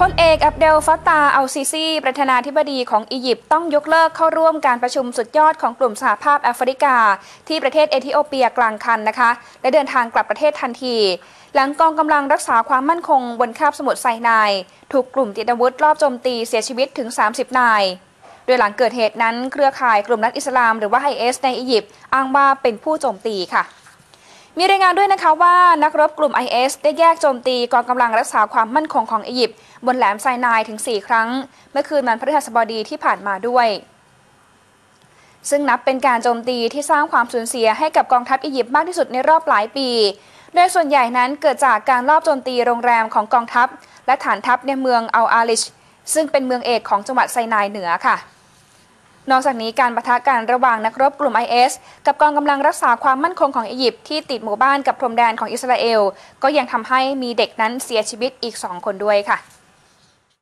พลเอกอับเดลฟัตตาอัลซีซีประธานาธิบดีของอียิปต์ต้องยกเลิกเข้าร่วมการประชุมสุดยอดของกลุ่มสหภาพแอฟริกา ที่ประเทศเอธิโอเปียกลางคันนะคะ และเดินทางกลับประเทศทันที หลังกองกำลังรักษาความมั่นคงบนคาบสมุทรไซนายถูกกลุ่มติดอาวุธรอบโจมตีเสียชีวิตถึง 30 นายโดยหลังเกิดเหตุนั้นเครือข่ายกลุ่มนักอิสลามหรือว่าไอเอสในอียิปต์อ้างว่าเป็นผู้โจมตีค่ะ มีรายงานด้วยนะคะว่านักรบกลุ่ม IS ได้แยกโจมตีกองกำลังรักษาความมั่นคงของอียิปต์บนแหลมไซนายถึง 4 ครั้ง เมื่อคืนวันพฤหัสบดีที่ผ่านมาด้วย ซึ่งนับเป็นการโจมตีที่สร้างความสูญเสียให้กับกองทัพอียิปต์มากที่สุดในรอบหลายปี โดยส่วนใหญ่นั้นเกิดจากการลอบโจมตีโรงแรมของกองทัพ และฐานทัพในเมืองอัลอาลิช ซึ่งเป็นเมืองเอกของจังหวัดไซนายเหนือค่ะ นอกจากนี้การประทะกันระหว่างนักรบกลุ่ม IS กับกองกำลังรักษาความมั่นคงของอียิปต์ที่ติดหมู่บ้านกับพรมแดนของอิสราเอล ก็ยังทำให้มีเด็กนั้นเสียชีวิตอีกสองคนด้วยค่ะ